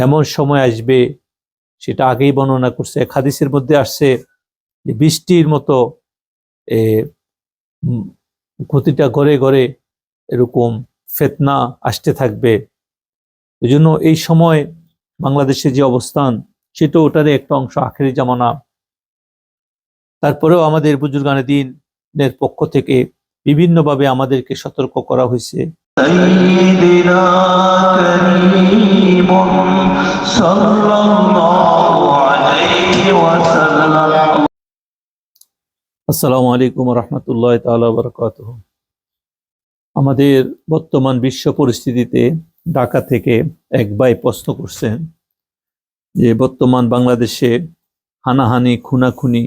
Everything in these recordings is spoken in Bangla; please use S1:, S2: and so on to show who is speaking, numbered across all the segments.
S1: এমন সময় আসবে সেটা আগেই বর্ণনা করছে এক হাদিসের মধ্যে আসছে যে বৃষ্টির মতো এ, প্রতিটা ঘরে ঘরে এরকম ফেতনা আসতে থাকবে। এই জন্য এই সময় বাংলাদেশের যে অবস্থান সেটা ওটারই একটা অংশ আখেরি জামানা। তারপরেও আমাদের বুজুর্গানে দিনের পক্ষ থেকে বিভিন্নভাবে আমাদেরকে সতর্ক করা হয়েছে।
S2: سيدنا كريم صلى الله عليه وسلم
S1: আসসালামু আলাইকুম রহমতুল্লাহ তাআলা বরকাত আমাদের বর্তমান বিশ্ব পরিস্থিতিতে ঢাকা থেকে এক ভাই প্রশ্ন করছেন যে বর্তমান বাংলাদেশে হানাহানি খুনাখুনি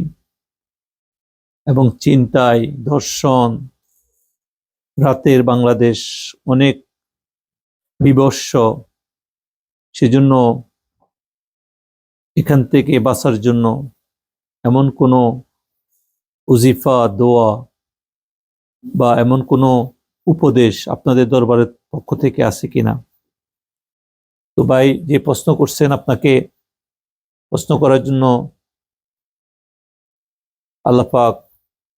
S1: এবং চিন্তায় ধর্ষণ রাতের বাংলাদেশ অনেক বিবস্ব সেজন্য এখান থেকে বাঁচার জন্য এমন কোনো উজিফা, দোয়া বা এমন কোনো উপদেশ আপনাদের দরবারের পক্ষ থেকে আছে কিনা? তো ভাই, যে প্রশ্ন করছেন আপনাকে প্রশ্ন করার জন্য আল্লাহ পাক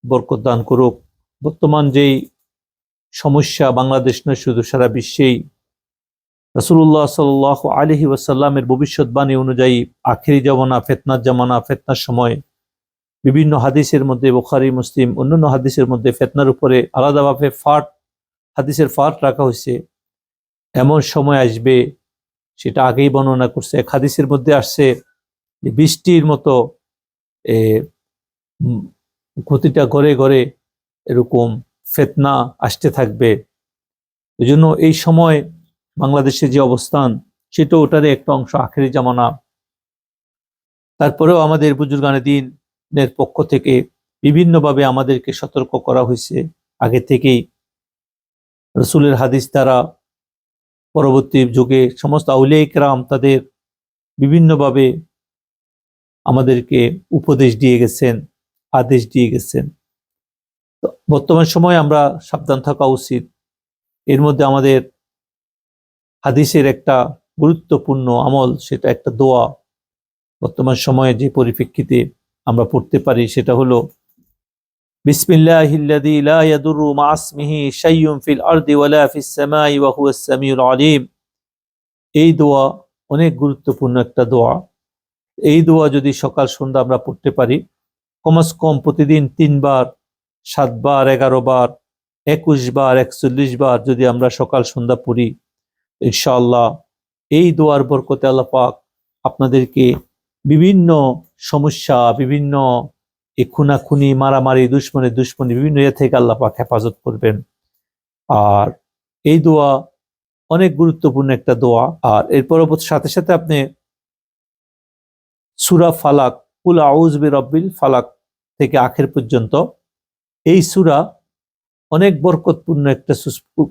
S1: বরকত দান করুক। বর্তমান যেই সমস্যা বাংলাদেশ নয়, শুধু সারা বিশ্বেই। রাসূলুল্লাহ সাল্লাহ আলহি ওয়াসাল্লামের ভবিষ্যৎবাণী অনুযায়ী আখেরি জামানা, ফেতনার জামানা, ফেতনার সময় বিভিন্ন হাদিসের মধ্যে, বুখারি, মুসলিম, অন্যান্য হাদিসের মধ্যে ফেতনার উপরে আলাদাভাবে ফাট, হাদিসের ফাট রাখা হয়েছে। এমন সময় আসবে, সেটা আগেই বর্ণনা করছে, এক হাদিসের মধ্যে আসছে যে বৃষ্টির মতো প্রতিটা ঘরে ঘরে এরকম ফেতনা আসতে থাকবে। এই জন্য এই সময় বাংলাদেশের যে অবস্থান সেটা ওটারই একটা অংশ আখেরি জামানা। তারপরেও আমাদের বুজুর্গানে দিন এর পক্ষ থেকে বিভিন্নভাবে আমাদেরকে সতর্ক করা হয়েছে। আগে থেকেই রসুলের হাদিস দ্বারা পরবর্তী যুগে সমস্ত আউলিয়া ইকরাম তাদের বিভিন্নভাবে আমাদেরকে উপদেশ দিয়ে গেছেন, আদেশ দিয়ে গেছেন। বর্তমান সময়ে আমরা সাবধান থাকা উচিত। এর মধ্যে আমাদের হাদিসের একটা গুরুত্বপূর্ণ আমল, সেটা একটা দোয়া। বর্তমান সময়ে যে পরিপ্রেক্ষিতে আমরা পড়তে পারি, সেটা হলো, বিসমিল্লাহিল্লাযী লা ইয়াদুররু মা ইসমিহি শাইউন ফিল আরদি ওয়ালা ফিস সামাই ওয়া হুয়াস সামিউল আলিম। এই দোয়া অনেক গুরুত্বপূর্ণ একটা দোয়া। এই দোয়া যদি সকাল সন্ধ্যা আমরা পড়তে পারি, কমাস কম প্রতিদিন তিনবার সাতবার এগারো বার, একুশ বার, একচল্লিশ বার যদি আমরা সকাল, সন্ধ্যা পড়ি, ইনশাআল্লাহ এই দোয়ার বরকতে আল্লাহ পাক আপনাদেরকে বিভিন্ন সমস্যা, বিভিন্ন খুনাখুনি, মারামারি, দুশ্মনী দুশ্মনী বিভিন্ন ইয়ে থেকে আল্লাহ পাক হেফাজত করবেন। আর এই দোয়া অনেক গুরুত্বপূর্ণ একটা দোয়া। আর এর পরবর্তী সাথে সাথে আপনি সুরা ফালাক, কুল আউজ বি রব্বিল ফালাক থেকে আখের পর্যন্ত এই সুরা অনেক বরকতপূর্ণ একটা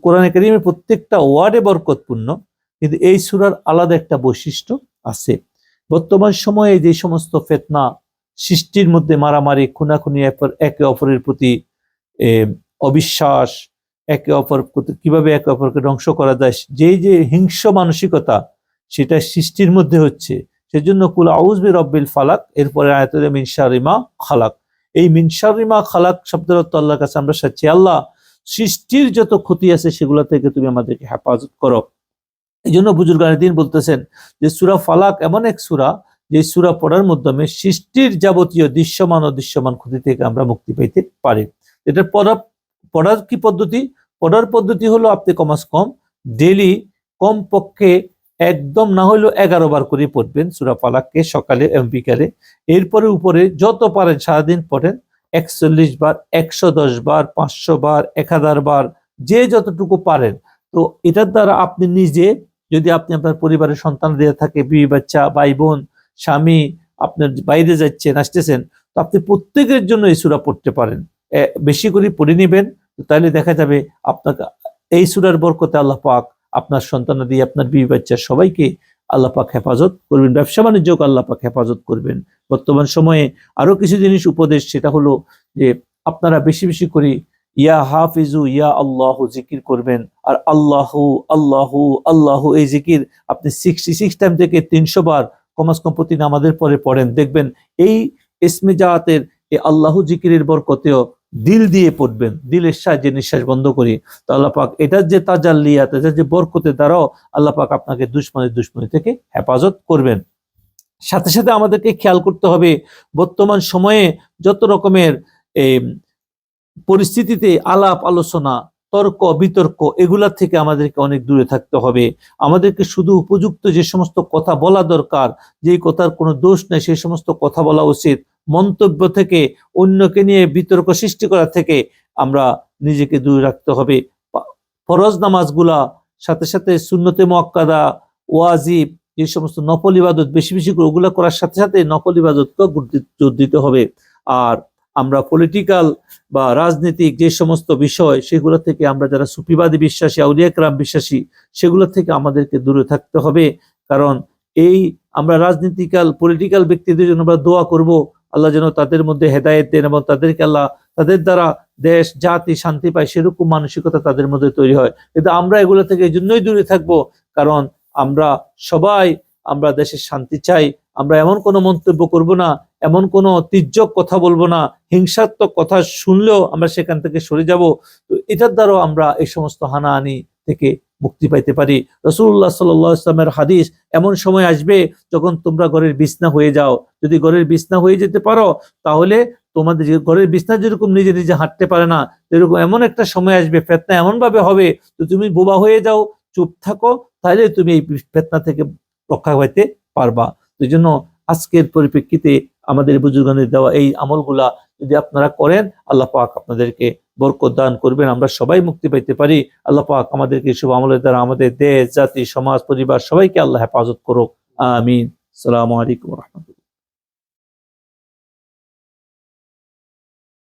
S1: কোরআনে কারিমের প্রত্যেকটা ওয়ার্ডে বরকতপূর্ণ, কিন্তু এই সুরার আলাদা একটা বৈশিষ্ট্য আছে। বর্তমান সময়ে যে সমস্ত ফেতনা সৃষ্টির মধ্যে মারামারি, খুনাখুনি একে- অপরের প্রতি অবিশ্বাস, একে অপর কীভাবে একে অপরকে ধ্বংস করা যায়, যেই যে হিংস্র মানসিকতা সেটা সৃষ্টির মধ্যে হচ্ছে, সেজন্য কুল আউজবি রব্বিল ফালাক, এরপরে আয়তলে মিনসারিমা খালাক। এই মিনসারিমা খালাক শব্দের অর্থ আল্লাহর কাছে আমরা চাচ্ছি আল্লাহ, সৃষ্টির যত ক্ষতি আছে সেগুলো থেকে তুমি আমাদেরকে হেফাজত করো। এই জন্য বুজুর্গানের দিন বলতেছেন যে, সুরা ফালাক এমন এক সুরা, যে সুরা পড়ার মাধ্যমে সৃষ্টির যাবতীয় দৃশ্যমান ও দৃশ্যমান ক্ষতি থেকে আমরা মুক্তি পেতে পারি। এটা পড়া, পড়ার কি পদ্ধতি? পড়ার পদ্ধতি হলো আপনি কমাস কম ডেলি কম পক্ষে একদম না হলেও এগারো বার করে পড়বেন সুরা ফালাককে সকালে এবং বিকালে। এরপরে উপরে যত পারেন সারাদিন পড়েন, একচল্লিশ বার, একশো দশ বার, পাঁচশো বার, এক হাজার বার, যে যতটুকু পারেন। তো এটার দ্বারা আপনি নিজে যদি আপনি আপনার পরিবারের সন্তান দিয়ে থাকে, বিবি বাচ্চা, ভাই বোন, স্বামী, আপনার বাইরে যাচ্ছেন, আসতেছেন, তো আপনি প্রত্যেকের জন্য এই সুরা পড়তে পারেন। বেশি করে পড়ে নেবেন তাহলে দেখা যাবে আপনাকে এই সুরার বরকতে আল্লাহ পাক আপনার সন্তান দিয়ে আপনার বিবি বাচ্চা সবাইকে আল্লাহ পাক হেফাজত করবেন। ব্যবসা বাণিজ্যকে আল্লাহ পাক হেফাজত করবেন। বর্তমান সময়ে আরও কিছু জিনিস উপদেশ, সেটা হলো যে আপনারা বেশি বেশি করে ইয়া হাফিজু, ইয়া আল্লাহ জিকির করবেন। আর আল্লাহু আল্লাহু, আল্লাহ এই জিকির আপনি সিক্সটি সিক্স টাইম থেকে তিনশো বার কমাস কম প্রতি নামাজের পরে পড়েন। দেখবেন এই ইসমে জাহাতের এই আল্লাহু জিকিরের বরকতেও দিল দিয়ে পড়বেন, দিলের সাহায্যে নিঃশ্বাস বন্ধ করি, তো আল্লাহ পাক এটার যে তাজাল্লিয়াত, এটার যে বরকতের দ্বারাও আল্লাহ পাক আপনাকে দুশ্মনের দুশ্মনী থেকে হেফাজত করবেন। সাথে সাথে আমাদেরকে খেয়াল করতে হবে, বর্তমান সময়ে যত রকমের পরিস্থিতিতে আলাপ, আলোচনা, তর্ক, বিতর্ক, এগুলা থেকে আমাদেরকে অনেক দূরে থাকতে হবে। আমাদেরকে শুধু উপযুক্ত যে সমস্ত কথা বলা দরকার, যেই কথার কোনো দোষ নেই, সেই সমস্ত কথা বলা উচিত। মন্তব্য থেকে অন্যকে নিয়ে বিতর্ক সৃষ্টি করা থেকে আমরা নিজেকে দূরে রাখতে হবে। ফরজ নামাজগুলা, সাথে সাথে সুন্নতে মক্কাদা ওয়াজিব, যে সমস্ত নকল ইবাদত বেশি বেশি করে, ওগুলা করার সাথে সাথে নকল ইবাদতকেও গুরুত্ব- জোর দিতে হবে। আর আমরা পলিটিক্যাল বা রাজনৈতিক যে সমস্ত বিষয়, সেগুলো থেকে আমরা যারা সুফিবাদী বিশ্বাসী আউলিয়াকরাম বিশ্বাসী, সেগুলো থেকে আমাদেরকে দূরে থাকতে হবে। কারণ এই আমরা রাজনীতিক্যাল পলিটিক্যাল ব্যক্তিদের জন্য আমরা দোয়া করব আল্লাহ যেন তাদের মধ্যে হেদায়েত দেন এবং তাদেরকে আল্লাহ তাদের দ্বারা দেশ, জাতি শান্তি পায়, সেরকম মানসিকতা তাদের মধ্যে তৈরি হয়। কিন্তু আমরা এগুলো থেকে এই জন্যই দূরে থাকব, কারণ আমরা সবাই, আমরা দেশের শান্তি চাই। আমরা এমন কোনো মন্তব্য করব না, এমন কোনো তির্যক কথা বলব না, হিংসাত্মক কথা শুনলেও আমরা সেখান থেকে সরে যাব। তো এটার দ্বারাও আমরা এই সমস্ত হানাহানি থেকে মুক্তি পাইতে পারি। রসুল্লাহ সাল্লাহ ইসলামের হাদিস এমন সময় আসবে যখন তোমরা ঘরের বিছনা হয়ে যাও। যদি ঘরের বিছনা হয়ে যেতে পারো, তাহলে তোমাদের ঘরের বিছনা যেরকম নিজে নিজে হাঁটতে পারে না এরকম এমন একটা সময় আসবে, ফেতনা এমন ভাবে হবে তো তুমি বোবা হয়ে যাও, চুপ থাকো, তাহলে তুমি এই ফেতনা থেকে রক্ষা পাইতে পারবা। এই জন্য আজকের পরিপ্রেক্ষিতে আমাদের বুজুর্গানের দেওয়া এই আমলগুলা যদি আপনারা করেন, আল্লাহ পাক আপনাদেরকে বরকত দান করবেন, আমরা সবাই মুক্তি পাইতে পারি। আল্লাহ পাক আমাদেরকে শুভ আমলের দ্বারা আমাদের দেশ, জাতি, সমাজ, পরিবার সবাইকে আল্লাহ হেফাজত করুক। আমিন। সালামু আলাইকুম রহমতুল্লাহ।